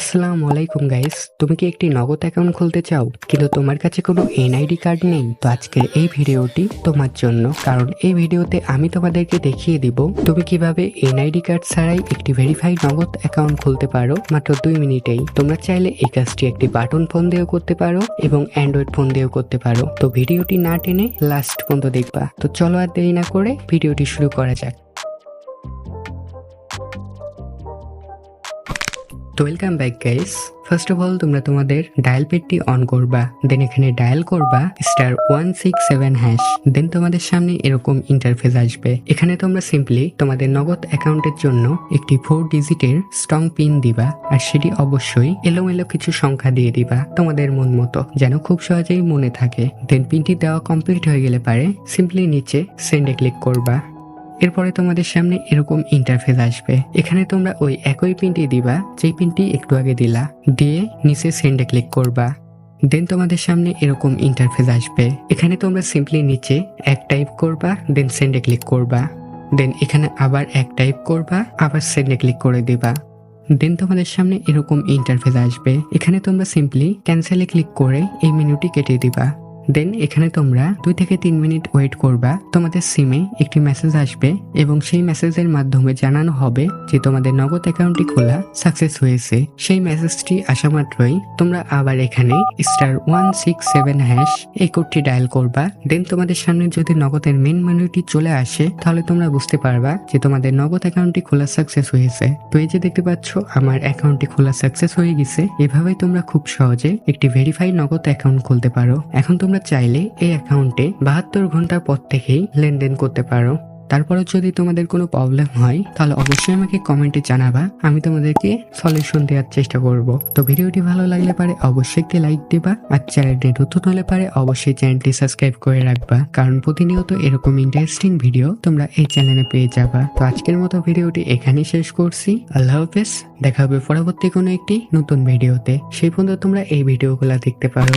আসসালামু আলাইকুম গাইস তুমি কি একটি নগদ অ্যাকাউন্ট খুলতে চাও? কিন্তু তোমার কাছে কোনো এনআইডি কার্ড নেই। তো আজকের এই ভিডিওটি তোমার জন্য। কারণ এই ভিডিওতে আমি তোমাদেরকে দেখিয়ে দিব তুমি কীভাবে এনআইডি কার্ড ছাড়াই একটি ভেরিফাইড নগদ অ্যাকাউন্ট খুলতে পারো মাত্র দুই মিনিটেই। তোমরা চাইলে এই কাজটি একটি বাটন ফোন দিয়েও করতে পারো এবং অ্যান্ড্রয়েড ফোন দিয়েও করতে পারো। তো ভিডিওটি না টেনে লাস্ট পর্যন্ত দেখবা। তো চলো আর দেরি না করে ভিডিওটি শুরু করা যাক। Welcome back guys first of all তোমরা তোমাদের ডায়াল পেডটি অন করবা দেন এখানে ডায়াল করবা star one six seven hash then তোমাদের সামনে এরকম ইন্টারফেস আসবে। এখানে তোমরা সিম্পলি তোমাদের নগদ অ্যাকাউন্টের জন্য একটি ফোর ডিজিটের স্ট্রং পিন দিবা, আর সেটি অবশ্যই এলোমেলো কিছু সংখ্যা দিয়ে দিবা তোমাদের মন মতো, যেন খুব সহজেই মনে থাকে। দেন পিনটি দেওয়া কমপ্লিট হয়ে গেলে পারে সিম্পলি নিচে সেন্ডে ক্লিক করবা। এরপরে তোমাদের সামনে এরকম ইন্টারফেস আসবে। এখানে তোমরা ওই একই পিনটি দিবা, যেই পিনটি একটু আগে দিলা। দিয়ে নিচে সেন্ডে ক্লিক করবা। দেন তোমাদের সামনে এরকম ইন্টারফেস আসবে। এখানে তোমরা সিম্পলি নিচে এক টাইপ করবা দেন সেন্ডে ক্লিক করবা। দেন এখানে আবার এক টাইপ করবা, আবার সেন্ডে ক্লিক করে দিবা। দেন তোমাদের সামনে এরকম ইন্টারফেস আসবে। এখানে তোমরা সিম্পলি ক্যান্সেলে ক্লিক করে এই মেনুটি কেটে দিবা। দেন এখানে তোমরা দুই থেকে তিন মিনিট ওয়েট করবা। তোমাদের সিমে একটি মেসেজ আসবে এবং সেই মেসেজের মাধ্যমে জানানো হবে যে তোমাদের নগদ অ্যাকাউন্টটি খোলা সাকসেস হয়েছে। সেই মেসেজটি আসা মাত্রই তোমরা আবার এখানে star one six seven hash এই কোডটি ডায়াল করবা। দেন তোমাদের সামনে যদি নগদের মেন মেনুটি চলে আসে, তাহলে তোমরা বুঝতে পারবা যে তোমাদের নগদ অ্যাকাউন্টটি খোলা সাকসেস হয়েছে। তো এই যে দেখতে পাচ্ছ, আমার অ্যাকাউন্টটি খোলা সাকসেস হয়ে গেছে। এভাবেই তোমরা খুব সহজে একটি ভেরিফাইড নগদ অ্যাকাউন্ট খুলতে পারো। এখন তোমরা চাইলে এই অ্যাকাউন্টে বাহাত্তর ঘণ্টার পর থেকেই লেনদেন করতে পারো। তারপরে যদি তোমাদের কোনো প্রবলেম হয়, তাহলে অবশ্যই আমাকে কমেন্টে জানাবা। আমি তোমাদেরকে সলিউশন দেওয়ার চেষ্টা করব। তো ভিডিওটি ভালো লাগলে পারে অবশ্যই একটি লাইক দিবা, আর চ্যানেলটি নতুন হলে পারে অবশ্যই চ্যানেলটি সাবস্ক্রাইব করে রাখবা। কারণ প্রতিনিয়ত এরকম ইন্টারেস্টিং ভিডিও তোমরা এই চ্যানেলে পেয়ে যাবা। তো আজকের মতো ভিডিওটি এখানেই শেষ করছি। আল্লাহ হাফেজ। দেখা হবে পরবর্তী কোনো একটি নতুন ভিডিওতে সেই পর্যন্ত তোমরা এই ভিডিওগুলো দেখতে পারো।